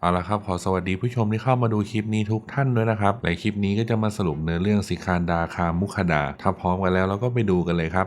เอาละครับขอสวัสดีผู้ชมที่เข้ามาดูคลิปนี้ทุกท่านด้วยนะครับในคลิปนี้ก็จะมาสรุปเนื้อเรื่องสิคานดาคามุขดาถ้าพร้อมกันแล้วเราก็ไปดูกันเลยครับ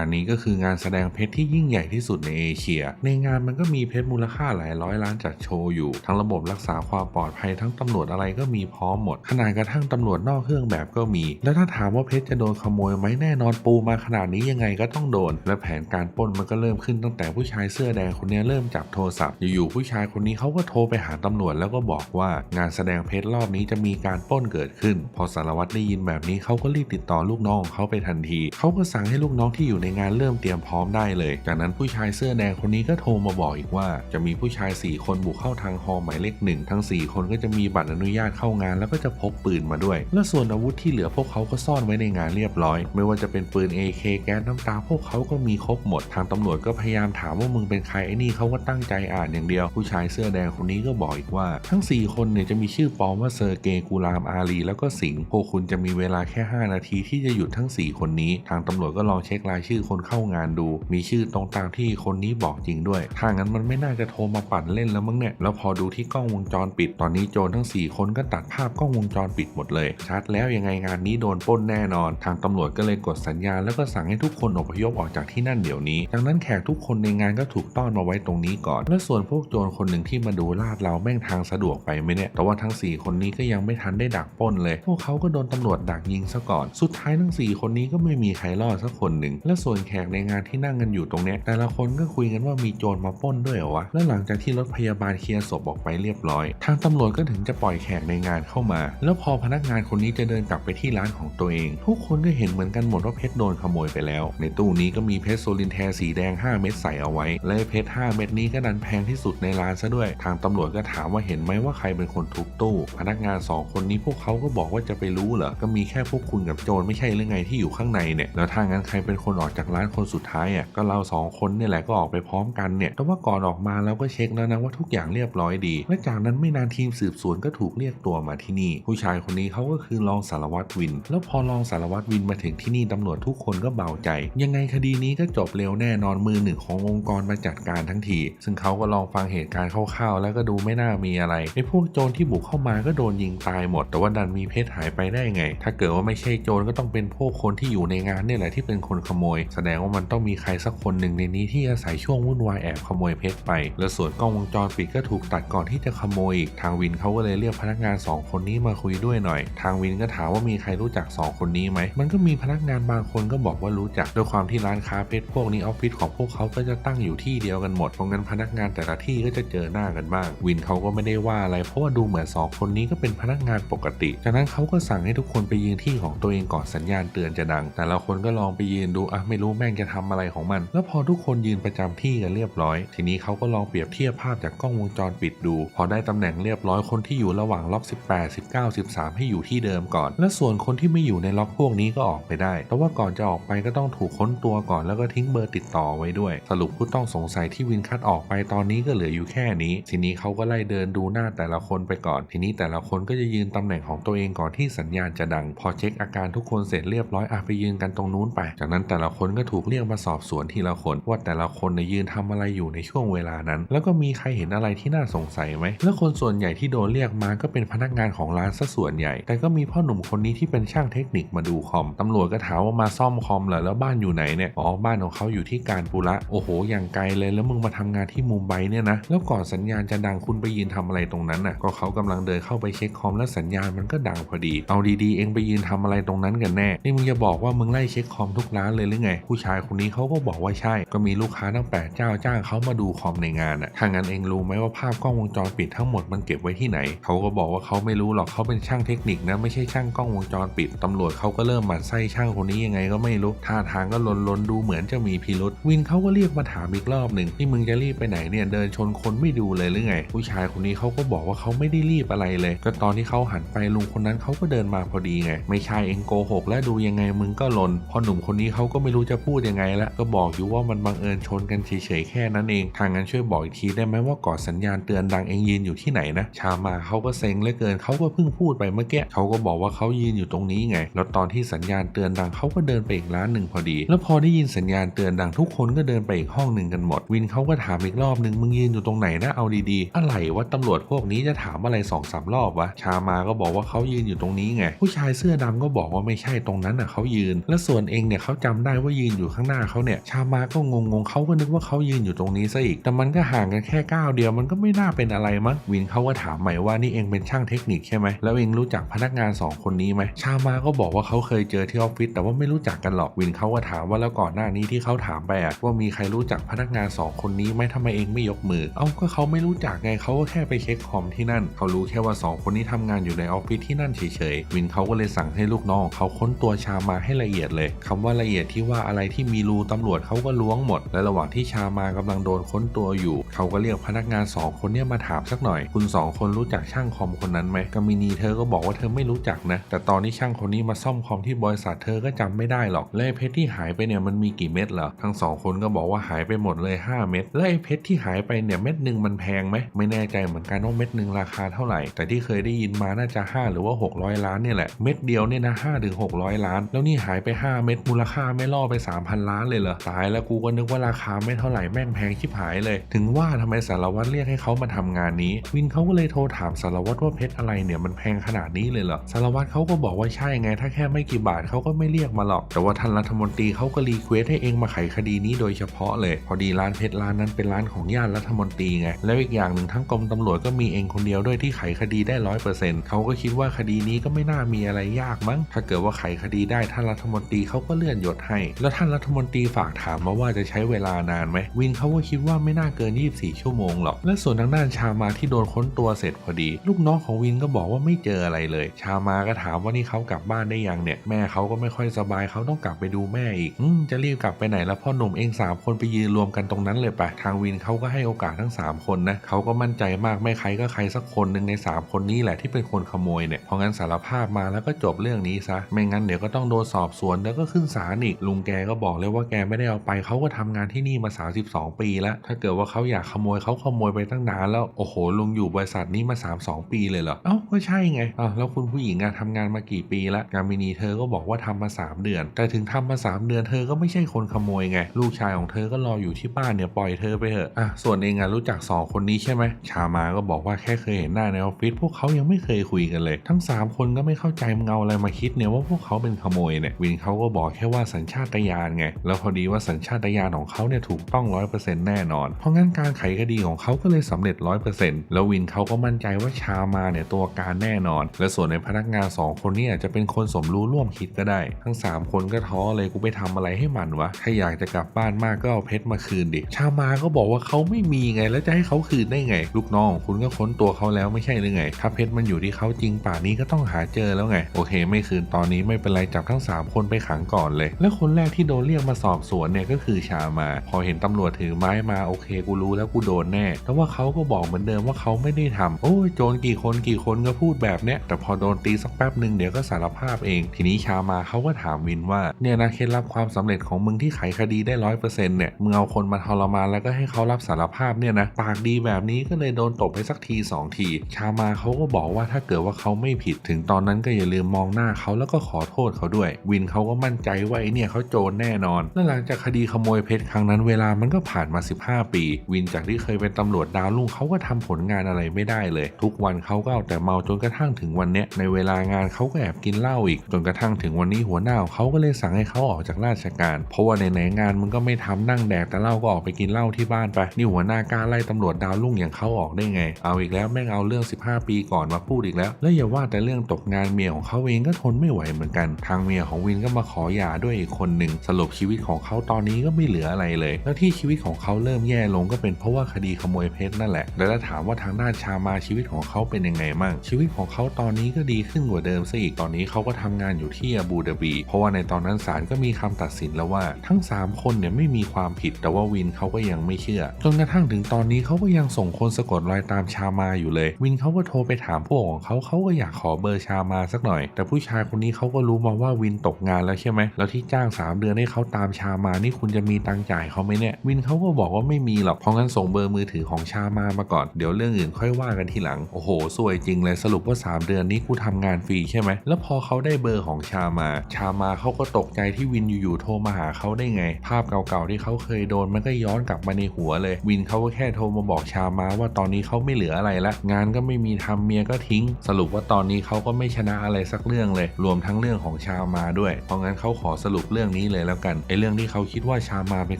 านนี้ก็คืองานแสดงเพชรที่ยิ่งใหญ่ที่สุดในเอเชีย ในงานมันก็มีเพชรมูลค่าหลายร้อยล้านจัดโชว์อยู่ ทั้งระบบรักษาความปลอดภัยทั้งตำรวจอะไรก็มีพร้อมหมด ขนาดกระทั่งตำรวจนอกเครื่องแบบก็มี แล้วถ้าถามว่าเพชรจะโดนขโมยไหมแน่นอนปูมาขนาดนี้ยังไงก็ต้องโดน และแผนการปล้นมันก็เริ่มขึ้นตั้งแต่ผู้ชายเสื้อแดงคนนี้เริ่มจับโทรศัพท์อยู่ๆผู้ชายคนนี้เขาก็โทรไปหาตำรวจแล้วก็บอกว่างานแสดงเพชรรอบนี้จะมีการปล้นเกิดขึ้น พอสารวัตรได้ยินแบบนี้เขาก็รีบติดต่อลูกน้องของเขาไปทันทีเขาก็สั่งให้ลูกน้องที่อยู่ในงานเริ่มเตรียมพร้อมได้เลย จากนั้นผู้ชายเสื้อแดงคนนี้ก็โทรมาบอกอีกว่า จะมีผู้ชาย 4 คนบุกเข้าทางฮอหมายเลขหนึ่งทั้ง 4 คนก็จะมีบัตรอนุญาตเข้างานแล้วก็จะพกปืนมาด้วย และส่วนอาวุธที่เหลือพวกเขาก็ซ่อนไว้ในงานเรียบร้อย ไม่ว่าจะเป็นปืน AK แก๊สน้ำตา พวกเขาก็มีครบหมด ทางตำรวจก็พยายามถามว่ามึงเป็นใครไอ้นี่เขาก็ตั้งใจอ่านอย่างเดียว ผู้ชายเสื้อแดงคนนี้ก็บอกอีกว่า ทั้ง 4 คนเนี่ยจะมีชื่อปลอมว่าเซอร์เกย์กูรามอารีแล้วก็สิงห์พวกคุณจะมีเวลาแค่ 5 นาทีที่จะหยุดทั้ง 4 คนนี้ ทางตำรวจก็ลองเช็ครายชื่อคนเข้างานดู มีชื่อตรงตามที่คนนี้บอกจริงด้วยถ้างั้นมันไม่น่าจะโทรมาปั่นเล่นแล้วมั้งเนี่ยแล้วพอดูที่กล้องวงจรปิดตอนนี้โจรทั้ง 4 คนก็ตัดภาพกล้องวงจรปิดหมดเลยชัดแล้วยังไงงานนี้โดนปล้นแน่นอน ทางตำรวจก็เลยกดสัญญาณแล้วก็สั่งให้ทุกคนอพยพออกจากที่นั่นเดี๋ยวนี้ ดังนั้นแขกทุกคนในงานก็ถูกต้อนมาไว้ตรงนี้ก่อน และส่วนพวกโจรคนหนึ่งที่มาดูลาดเราแม่งทางสะดวกไปไหมเนี่ยแต่ว่าทั้ง 4 คนนี้ก็ยังไม่ทันได้ดักปล้นเลย พวกเขาก็โดนตำรวจดักยิงซะก่อน สุดท้ายทั้ง 4 คนนี้ก็ไม่มีใครรอดสักคนหนึ่งและส่วนแขกในงานที่นั่งกันอยู่ตรงเนี้ยแต่ละคนก็คุยกันว่ามีโจรมาปล้นด้วยเหรอวะและหลังจากที่รถพยาบาลเคลียร์ศพออกไปเรียบร้อย ทางตำรวจก็ถึงจะปล่อยแขกในงานเข้ามา แล้วพอพนักงานคนนี้จะเดินกลับไปที่ร้านของตัวเอง ทุกคนก็เห็นเหมือนกันหมดว่าเพชรโดนขโมยไปแล้ว ในตู้นี้ก็มีเพชรโซลินแทสีแดง 5 เม็ดใส่เอาไว้ และเพชร 5 เม็ดนี้ก็ดันแพงที่สุดในร้านซะด้วย ทางตำรวจก็ถามว่าเห็นไหมว่าใครเป็นคนทุบตู้ พนักงานสองคนนี้พวกเขาก็บอกว่าจะไปรู้เหรอ ก็มีแค่พวกคุณกับโจรไม่ใช่หรือไงที่อยู่ข้างในเนี่ย แล้วถ้างั้นใครเป็นคนออกจากร้านคนสุดท้ายอะก็เราสองคนเนี่ยแหละก็ออกไปพร้อมกันเนี่ยแต่ว่าก่อนออกมาเราก็เช็คแล้วนะว่าทุกอย่างเรียบร้อยดี และจากนั้นไม่นานทีมสืบสวนก็ถูกเรียกตัวมาที่นี่ ผู้ชายคนนี้เขาก็คือรองสารวัตรวิน แล้วพอรองสารวัตรวินมาถึงที่นี่ตำรวจทุกคนก็เบาใจ ยังไงคดีนี้ก็จบเร็วแน่นอนมือหนึ่งขององค์กรมาจัดการทั้งที ซึ่งเขาก็ลองฟังเหตุการณ์คร่าวๆแล้วก็ดูไม่น่ามีอะไรไอ้พวกโจรที่บุกเข้ามาก็โดนยิงตายหมด แต่ว่าดันมีเพชรหายไปได้ไง ถ้าเกิดว่าไม่ใช่โจรก็ต้องเป็นพวกคนที่อยู่ในงานเนี่ยแหละที่เป็นคนขโมยแสดงว่ามันต้องมีใครสักคนหนึ่งในนี้ที่อาศัยช่วงวุ่นวายแอบขโมยเพชรไป และส่วนกล้องวงจรปิดก็ถูกตัดก่อนที่จะขโมยอีกทางวินเขาก็เลยเรียกพนักงาน 2 คนนี้มาคุยด้วยหน่อย ทางวินก็ถามว่ามีใครรู้จัก 2 คนนี้ไหม มันก็มีพนักงานบางคนก็บอกว่ารู้จักด้วยความที่ร้านค้าเพชรพวกนี้ออฟฟิศของพวกเขาก็จะตั้งอยู่ที่เดียวกันหมด เพราะงั้นพนักงานแต่ละที่ก็จะเจอหน้ากันบ้าง วินเขาก็ไม่ได้ว่าอะไร เพราะว่าดูเหมือนสองคนนี้ก็เป็นพนักงานปกติ จากนั้นเขาก็สั่งให้ทุกคนไปยืนที่ของตัวเองก่อนสัญญาณเตือนจะดัง แต่ละคนก็ลองไปยืนดูอะไม่รู้แม่งจะทำอะไรของมัน แล้วพอทุกคนยืนประจำที่กันเรียบร้อย ทีนี้เขาก็ลองเปรียบเทียบภาพจากกล้องวงจรปิดดู พอได้ตำแหน่งเรียบร้อยคนที่อยู่ระหว่างล็อก 18 19 13 ให้อยู่ที่เดิมก่อน และส่วนคนที่ไม่อยู่ในล็อกพวกนี้ก็ออกไปได้ แต่ว่าก่อนจะออกไปก็ต้องถูกค้นตัวก่อนแล้วก็ทิ้งเบอร์ติดต่อไว้ด้วย สรุปผู้ต้องสงสัยที่วินคัดออกไปตอนนี้ก็เหลืออยู่แค่นี้ ทีนี้เขาก็ไล่เดินดูหน้าแต่ละคนไปก่อน ทีนี้แต่ละคนก็จะยืนตำแหน่งของตัวเองก่อนที่สัญญาณจะดัง พอเช็คอาการทุกคนเสร็จเรียบร้อยอะไปยืนกันตรงนู้นไป จากนั้นแต่ละคนคนก็ถูกเรียกมาสอบสวนทีละคนว่าแต่ละคนเนี่ยยืนทำอะไรอยู่ในช่วงเวลานั้น แล้วก็มีใครเห็นอะไรที่น่าสงสัยไหมและคนส่วนใหญ่ที่โดนเรียกมาก็เป็นพนักงานของร้านซะส่วนใหญ่ แต่ก็มีพ่อหนุ่มคนนี้ที่เป็นช่างเทคนิคมาดูคอมตำรวจก็ถามว่ามาซ่อมคอมเหรอแล้วบ้านอยู่ไหนเนี่ยอ๋อบ้านของเขาอยู่ที่การปุระโอ้โหอย่างไกลเลยแล้วมึงมาทำงานที่มุมไบเนี่ยนะแล้วก่อนสัญญาณจะดังคุณไปยืนทำอะไรตรงนั้นน่ะก็เขากำลังเดินเข้าไปเช็คคอมแล้วสัญญาณมันก็ดังพอดี เอาดีๆ เองไปยืนทำอะไรตรงนั้นกันแน่ นี่มึงจะบอกว่ามึงไล่เช็คคอมทุกร้านเลยหรือไงผู้ชายคนนี้เขาก็บอกว่าใช่ ก็มีลูกค้าตั้งแปดเจ้าจ้างเขามาดูคอมในงานอะถ้างั้นเองรู้ไหมว่าภาพกล้องวงจรปิดทั้งหมดมันเก็บไว้ที่ไหน เขาก็บอกว่าเขาไม่รู้หรอกเขาเป็นช่างเทคนิคนะไม่ใช่ช่างกล้องวงจรปิด ตำรวจเขาก็เริ่มหมั่นไส้ช่างคนนี้ยังไงก็ไม่รู้ท่าทางก็ลนๆดูเหมือนจะมีพิรุษวินเขาก็เรียกมาถามอีกรอบหนึ่งที่มึงจะรีบไปไหนเนี่ยเดินชนคนไม่ดูเลยหรือไง ผู้ชายคนนี้เขาก็บอกว่าเขาไม่ได้รีบอะไรเลย ก็ตอนที่เขาหันไปลุงคนนั้นเขาก็เดินมาพอดีไง ไม่ใช่เองโกหกและดูยังไงมึงก็ลนพอหนุ่มคนนี้เขาก็ไม่ไม่รู้จะพูดยังไงละก็บอกอยู่ว่ามันบังเอิญชนกันเฉยๆแค่นั้นเองทางนั้นช่วยบอกอีกทีได้ไหมว่ากอดสัญญาณเตือนดังเองยืนอยู่ที่ไหนนะ ชามาเขาก็เซ็งเหลือเกินเขาก็เพิ่งพูดไปเมื่อกี้เขาก็บอกว่าเขายืนอยู่ตรงนี้ไง แล้วตอนที่สัญญาณเตือนดังเขาก็เดินไปอีกร้านหนึ่งพอดี แล้วพอได้ยินสัญญาณเตือนดังทุกคนก็เดินไปอีกห้องหนึ่งกันหมด วินเขาก็ถามอีกรอบหนึ่งมึงยืนอยู่ตรงไหนนะเอาดีๆ อะไรวะตำรวจพวกนี้จะถามอะไรสองสามรอบวะชามาก็บอกว่าเขายืนอยู่ตรงนี้ไง ผู้ชายเสื้อดำก็บอกว่าไม่ใช่ตรงนั้นน่ะเขายืน แล้วส่วนเองเนี่ยเขาจำได้ว่ายืนอยู่ข้างหน้าเขาเนี่ย ชามาก็งงๆเขาก็นึกว่าเขายืนอยู่ตรงนี้ซะอีก แต่มันก็ห่างกันแค่ก้าวเดียวมันก็ไม่น่าเป็นอะไรมั้งวินเขาก็ถามใหม่ว่านี่เองเป็นช่างเทคนิคใช่ไหมแล้วเองรู้จักพนักงานสองคนนี้ไหมชามาก็บอกว่าเขาเคยเจอที่ออฟฟิศแต่ว่าไม่รู้จักกันหรอกวินเขาก็ถามว่าแล้วก่อนหน้านี้ที่เขาถามไปอะว่ามีใครรู้จักพนักงานสองคนนี้ไหมทำไมเองไม่ยกมือ เอ้าก็เขาไม่รู้จักไงเขาก็แค่ไปเช็คคอมที่นั่น เขารู้แค่ว่าสองคนนี้ทำงานอยู่ในออฟฟิศที่นั่นเฉยๆวินเขาก็เลยสั่งให้ลูกน้องเขาค้นตัวชามาให้ละเอียดเลยคำว่าละเอียดที่ว่าอะไรที่มีรูตำรวจเขาก็ล้วงหมด และระหว่างที่ชามากำลังโดนค้นตัวอยู่ เขาก็เรียกพนักงานสองคนเนี้มาถามสักหน่อย คุณสองคนรู้จักช่างคอมคนนั้นไหมกามินีเธอก็บอกว่าเธอไม่รู้จักนะ แต่ตอนนี้ช่างคนนี้มาซ่อมคอมที่บริษัทเธอก็จำไม่ได้หรอกและไอเพชรที่หายไปเนี่ยมันมีกี่เม็ดเหรอทั้งสองคนก็บอกว่าหายไปหมดเลย 5 เม็ดและไอ้เพชรที่หายไปเนี่ยเม็ดหนึ่งมันแพงไหมไม่แน่ใจเหมือนกันว่าเม็ดหนึ่งราคาเท่าไหร่ แต่ที่เคยได้ยินมาน่าจะ 5 หรือว่า 600 ล้านเนี่ยแหละเม็ดเดียวเนี่ยนะ5ถึง600ล้าน แล้วนี่หายไป 5 เม็ดมูลค่าไม่ล่อไป 3,000 ล้านเลยเหรอตายแล้วกูก็นึกว่าราคาไม่เท่าไหร่แม่งแพงชิบหายเลย ถึงว่าทำไมสารวัตรเรียกให้เขามาทำงานนี้ วินเขาก็เลยโทรถามสารวัตรว่าเพชรอะไรเนี่ยมันแพงขนาดนี้เลยเหรอสารวัตรเขาก็บอกว่าใช่ไง ถ้าแค่ไม่กี่บาทเขาก็ไม่เรียกมาหรอก แต่ว่าท่านรัฐมนตรีเขาก็รีเควสให้เองมาไขคดีนี้โดยเฉพาะเลย พอดีร้านเพชรร้านนั้นเป็นร้านของญาติรัฐมนตรีไงแล้วอีกอย่างหนึ่งทั้งกรมตำรวจก็มีเองคนเดียวด้วยที่ไขคดีได้ร้อยเปอร์เซ็นต์เขาก็คิดว่าคดีนี้ก็ไม่น่ามีอะไรยากมั้งถ้าเกิดว่าไขคดีได้ท่านรัฐมนตรีเขาก็เลื่อนยศให้แล้วท่านรัฐมนตรีฝากถามมาว่าจะใช้เวลานานไหมวินเขาก็คิดว่าไม่น่าเกิน 24 ชั่วโมงหรอก และส่วนทางด้านชามาที่โดนค้นตัวเสร็จพอดี ลูกน้องของวินก็บอกว่าไม่เจออะไรเลย ชามาก็ถามว่านี่เขากลับบ้านได้ยังเนี่ย แม่เขาก็ไม่ค่อยสบายเขาต้องกลับไปดูแม่อีกอจะรีบกลับไปไหนแล้วพ่อหนุ่มเองสามคนไปยืนรวมกันตรงนั้นเลยปะทางวินเขาก็ให้โอกาสทั้ง 3 คนนะเขาก็มั่นใจมากไม่ใครก็ใครสักคนหนึ่งใน 3 คนนี้แหละที่เป็นคนขโมยเนี่ยเพราะงั้นสารภาพมาแล้วก็จบเรื่องนี้ซะไม่งั้นเดี๋ยวก็ต้องโดนสอบสวนแล้วก็ขึ้นศาลอีกลุงแกก็บอกเลยว่าแกไม่ได้เอาไปเขาก็ทำงานที่นี่มา 32 ปีแล้ว ถ้าเกิดว่าเขาอยากขโมยเขาขโมยไปตั้งนานแล้วโอ้โหลุงอยู่บริษัทนี้มา 32 ปีเลยเหรอเอ้าก็ใช่ไงอ้าวแล้วคุณผู้หญิงอะทำงานมากี่ปีแล้วกามินีเธอก็บอกว่าทำมา 3 เดือน แต่ถึงทำมา 3 เดือนเธอก็ไม่ใช่คนขโมยไง ลูกชายของเธอก็รออยู่ที่บ้านเนี่ยปล่อยเธอไปเถอะอะส่วนเองอะรู้จักสองคนนี้ใช่ไหมชามาก็บอกว่าแค่เคยเห็นหน้าในออฟฟิศพวกเขายังไม่เคยคุยกันเลย ทั้ง 3 คนก็ไม่เข้าใจมึงเอาอะไรมาคิดเนี่ยว่าพวกเขาเป็นขโมยเนี่ยวินเขาก็บอกแค่ว่าสัญชาตตญาณไง แล้วพอดีว่าสัญชาตญาณของเขาเนี่ยถูกต้องร้อยเปอร์เซ็นต์แน่นอน เพราะงั้นการไขคดีของเขาก็เลยสำเร็จร้อยเปอร์เซ็นต์แล้ววินเขาก็มั่นใจว่าชามาเนี่ยตัวการแน่นอน และส่วนในพนักงาน 2 คนนี้อาจจะเป็นคนสมรู้ร่วมคิดก็ได้ ทั้ง 3 คนก็ท้อเลยกูไปทำอะไรให้มันวะ ถ้าอยากจะกลับบ้านมากก็เอาเพชรมาคืนดิ ชามาก็บอกว่าเขาไม่มีไง แล้วจะให้เขาคืนได้ไง ลูกน้องของคุณก็ค้นตัวเขาแล้วไม่ใช่หรือไง ถ้าเพชรมันอยู่ที่เขาจริงป่านนี้ก็ต้องหาเจอแล้วไง โอเค ไม่คืนตอนนี้ไม่เป็นไรจับทั้ง 3 คนไปขังก่อนเลย และคนแรกที่โดนเรียกมาสอบสวนเนี่ยก็คือชามา พอเห็นตำรวจถือไม้มาโอเคกูรู้แล้วกูโดนแน่แต่ว่าเขาก็บอกเหมือนเดิมว่าเขาไม่ได้ทำโอ้ยโจรกี่คนกี่คนก็พูดแบบเนี้ยแต่พอโดนตีสักแป๊บหนึ่งเดี๋ยวก็สารภาพเอง ทีนี้ชามาเขาก็ถามวินว่าเนี่ยนะเคล็ดลับความสำเร็จของมึงที่ไขคดีได้ร้อยเปอร์เซ็นต์เนี่ยมึงเอาคนมาทรมานแล้วก็ให้เขารับสารภาพเนี่ยนะปากดีแบบนี้ก็เลยโดนตบไปสักทีสองที ชามาเขาก็บอกว่าถ้าเกิดว่าเขาไม่ผิดถึงตอนนั้นก็อย่าลืมมองหน้าเขาแล้วก็ขอโทษเขาด้วย วินเขาก็มั่นใจว่าไอเนี่ยเขาโจรแน่นอนและหลังจากคดีขโมยเพชรครั้งนั้นเวลามันก็ผ่านมา 15 ปี วินจากที่เคยเป็นตำรวจดาวรุ่งเขาก็ทำผลงานอะไรไม่ได้เลย ทุกวันเขาก็เอาแต่เมาจนกระทั่งถึงวันเนี้ยในเวลางานเขาก็แอบกินเหล้าอีก จนกระทั่งถึงวันนี้หัวหน้าเขาก็เลยสั่งให้เขาออกจากราชการ เพราะว่าในไหนงานมึงก็ไม่ทำนั่งแดกแต่เหล้าก็ออกไปกินเหล้าที่บ้านไปนี่หัวหน้ากล้าไล่ตำรวจดาวรุ่งอย่างเขาออกได้ไง เอาอีกแล้วแม่งเอาเรื่อง 15 ปีก่อนมาพูดอีกแล้ว แล้วอย่าว่าแต่เรื่องตกงานเมียของเขาเองก็ทนไม่ไหวเหมือนกัน ทางเมียของวินก็มาขอหย่าด้วยอีกคนหนึ่งสรุปชีวิตของเขาตอนนี้ก็ไม่เหลืออะไรเลย แล้วที่ชีวิตของเขาเริ่มแย่ลงก็เป็นเพราะว่าคดีขโมยเพชรนั่นแหละ แล้วถ้าถามว่าทางด้านชามาชีวิตของเขาเป็นยังไงมั่งชีวิตของเขาตอนนี้ก็ดีขึ้นกว่าเดิมซะอีกตอนนี้เขาก็ทำงานอยู่ที่อาบูดาบี เพราะว่าในตอนนั้นศาลก็มีคำตัดสินแล้วว่าทั้ง 3 คนเนี่ยไม่มีความผิดแต่ว่าวินเขาก็ยังไม่เชื่อจนกระทั่งถึงตอนนี้เขาก็ยังส่งคนสะกดรอยตามชามาอยู่เลย วินเขาก็โทรไปถามพวกของเขาเขาก็อยากขอเบอร์ชามาสักหน่อย แต่ผู้ชายคนนี้เขาก็รู้มาว่าวินตกงานแล้วใช่ไหมแล้วที่จ้างส3 เดือนให้เขาตามชามานี่คุณจะมีตังค์จ่ายเขาไหมเนี่ยวินเขาก็บอกว่าไม่มีหรอกเพราะงั้นส่งเบอร์มือถือของชามามาก่อนเดี๋ยวเรื่องอื่นค่อยว่ากันทีหลังโอ้โหสวยจริงเลยสรุปว่า 3 เดือนนี้กูทำงานฟรีใช่ไหมแล้วพอเขาได้เบอร์ของชามา ชามาเขาก็ตกใจที่วินอยู่ๆโทรมาหาเขาได้ไง ภาพเก่าๆที่เขาเคยโดนมันก็ย้อนกลับมาในหัวเลย วินเขาก็แค่โทรมาบอกชามาว่าตอนนี้เขาไม่เหลืออะไรละงานก็ไม่มีทำเมียก็ทิ้ง สรุปว่าตอนนี้เขาก็ไม่ชนะอะไรสักเรื่องเลย รวมทั้งเรื่องของชามาด้วยเพราะงั้นเขาขอสรุปเรื่องนี้เลยแล้วกันไอ้เรื่องที่เขาคิดว่าชามาเป็น